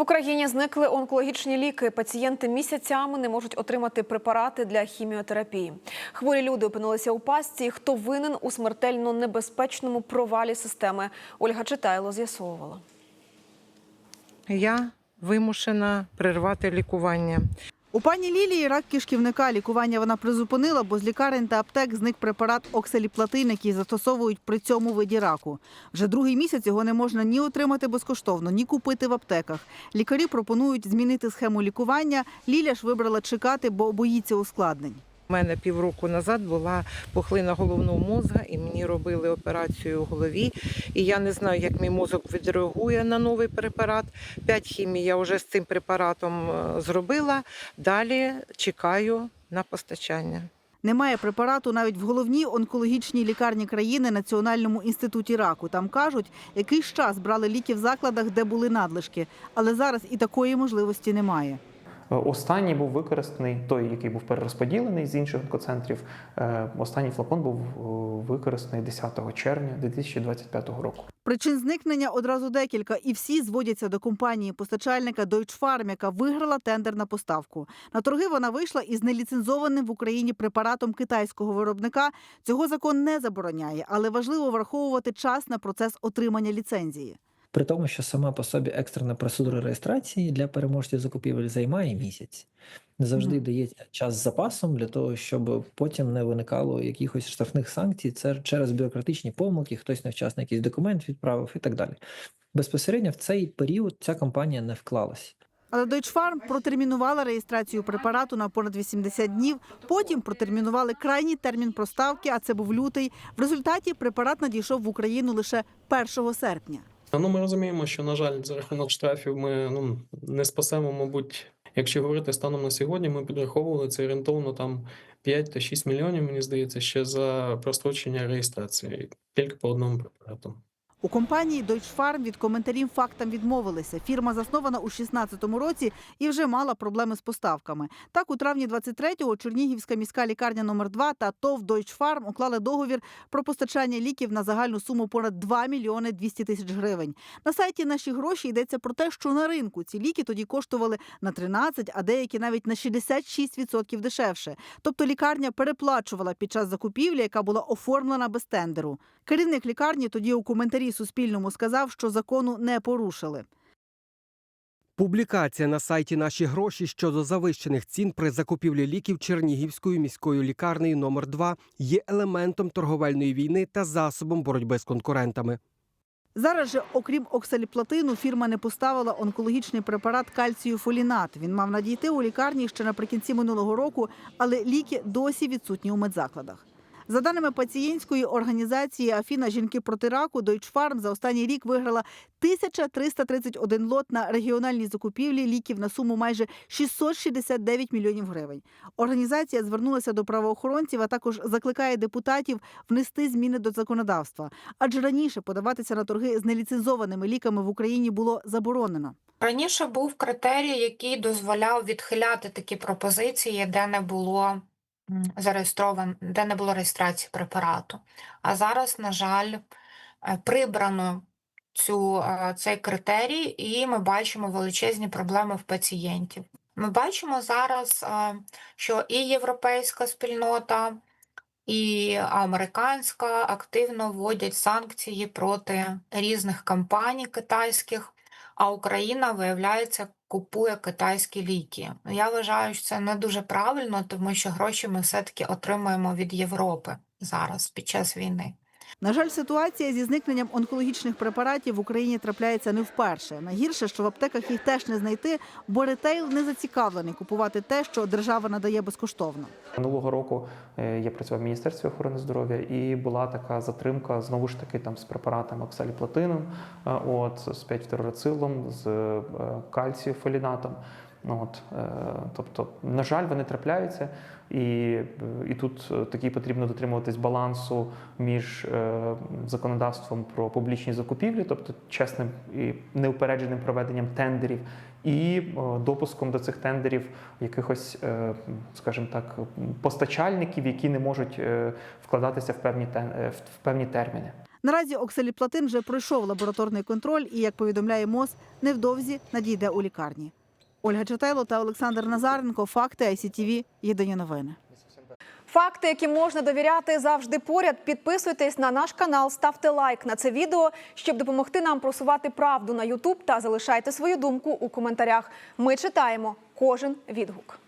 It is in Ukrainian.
В Україні зникли онкологічні ліки. Пацієнти місяцями не можуть отримати препарати для хіміотерапії. Хворі люди опинилися у пастці. Хто винен у смертельно небезпечному провалі системи? Ольга Читайло з'ясовувала. Я вимушена перервати лікування. У пані Лілії рак кишківника. Лікування вона призупинила, бо з лікарень та аптек зник препарат оксаліплатин, який застосовують при цьому виді раку. Вже другий місяць його не можна ні отримати безкоштовно, ні купити в аптеках. Лікарі пропонують змінити схему лікування. Ліля ж вибрала чекати, бо боїться ускладнень. У мене півроку назад була пухлина головного мозга, і мені робили операцію у голові. І я не знаю, як мій мозок відреагує на новий препарат. П'ять хімій я вже з цим препаратом е, зробила. Далі чекаю на постачання. Немає препарату навіть в головній онкологічній лікарні країни Національному інституті раку. Там кажуть, якийсь час брали ліки в закладах, де були надлишки, але зараз і такої можливості немає. Е, Останній був використаний той, який був перерозподілений з інших онкоцентрів. Е, Останній флакон був е, використаний 10 червня 2025 року. Причин зникнення одразу декілька, і всі зводяться до компанії постачальника Deutsche Farm, яка виграла тендер на поставку. На торги вона вийшла із неліцензованим в Україні препаратом китайського виробника. Цього закон не забороняє, але важливо враховувати час на процес отримання ліцензії. При тому, що сама по собі екстрена процедура реєстрації для переможців закупівель займає місяць. Не завжди Мгм. дається час з запасом для того, щоб потім не виникало якихось штрафних санкцій. Це через бюрократичні помилки, хтось невчасно якийсь документ відправив і так далі. Безпосередньо в цей період ця компанія не вклалась. Але Deutsche Farm протермінувала реєстрацію препарату на понад 80 днів. Потім протермінували крайній термін проставки, а це був лютий. В результаті препарат надійшов в Україну лише 1 серпня. Ну, ми розуміємо, що, на жаль, за рахунок штрафів ми ну, не спасемо, мабуть, якщо говорити станом на сьогодні, ми підраховували це орієнтовно там 5 та 6 мільйонів, мені здається, ще за прострочення реєстрації, тільки по одному препарату. У компанії Deutsche Farm від коментарів фактам відмовилися. Фірма заснована у 16-му році і вже мала проблеми з поставками. Так, у травні 23-го Чернігівська міська лікарня номер 2 та ТОВ Deutsche Farm уклали договір про постачання ліків на загальну суму понад 2 мільйони 200 тисяч гривень. На сайті наші гроші йдеться про те, що на ринку ці ліки тоді коштували на 13, а деякі навіть на 66% дешевше. Тобто лікарня переплачувала під час закупівлі, яка була оформлена без тендеру. Керівник лікарні тоді у коментарі Суспільному сказав, що закону не порушили. Публікація на сайті Наші гроші щодо завищених цін при закупівлі ліків Чернігівською міською лікарнею номер 2 є елементом торговельної війни та засобом боротьби з конкурентами. Зараз же, окрім оксаліплатину, фірма не поставила онкологічний препарат кальцію фолінат. Він мав надійти у лікарні ще наприкінці минулого року, але ліки досі відсутні у медзакладах. За даними пацієнтської організації Афіна жінки проти раку, Farm за останній рік виграла 1331 лот на регіональній закупівлі ліків на суму майже 669 мільйонів гривень. Організація звернулася до правоохоронців, а також закликає депутатів внести зміни до законодавства. Адже раніше подаватися на торги з неліцензованими ліками в Україні було заборонено. Раніше був критерій, який дозволяв відхиляти такі пропозиції, де не було зареєстровано, де не було реєстрації препарату. А зараз, на жаль, е, прибрано цю, е, цей критерій, і ми бачимо величезні проблеми в пацієнтів. Ми бачимо зараз, е, що і європейська спільнота, і американська активно вводять санкції проти різних компаній китайських, а Україна, виявляється, купує китайські ліки. Я вважаю, що це не дуже правильно, тому що гроші ми все-таки отримуємо від Європи зараз під час війни. На жаль, ситуація зі зникненням онкологічних препаратів в Україні трапляється не вперше. Найгірше, що в аптеках їх теж не знайти, бо ретейл не зацікавлений купувати те, що держава надає безкоштовно. Минулого року е, я працював в Міністерстві охорони здоров'я, і була така затримка знову ж таки там з препаратами оксаліплатином, е, от з 5 з е, кальціофолінатом. Ну, От, е, тобто, на жаль, вони трапляються, і, і тут е, такий потрібно дотримуватись балансу між е, законодавством про публічні закупівлі, тобто чесним і неупередженим проведенням тендерів, і е, допуском до цих тендерів якихось, е, скажімо так, постачальників, які не можуть е, вкладатися в певні е, в певні терміни. Наразі оксаліплатин вже пройшов лабораторний контроль і, як повідомляє МОЗ, невдовзі надійде у лікарні. Ольга Чатайло та Олександр Назаренко. Факти ICTV. Єдині новини. Факти, які можна довіряти, завжди поряд. Підписуйтесь на наш канал, ставте лайк на це відео, щоб допомогти нам просувати правду на Ютуб та залишайте свою думку у коментарях. Ми читаємо кожен відгук.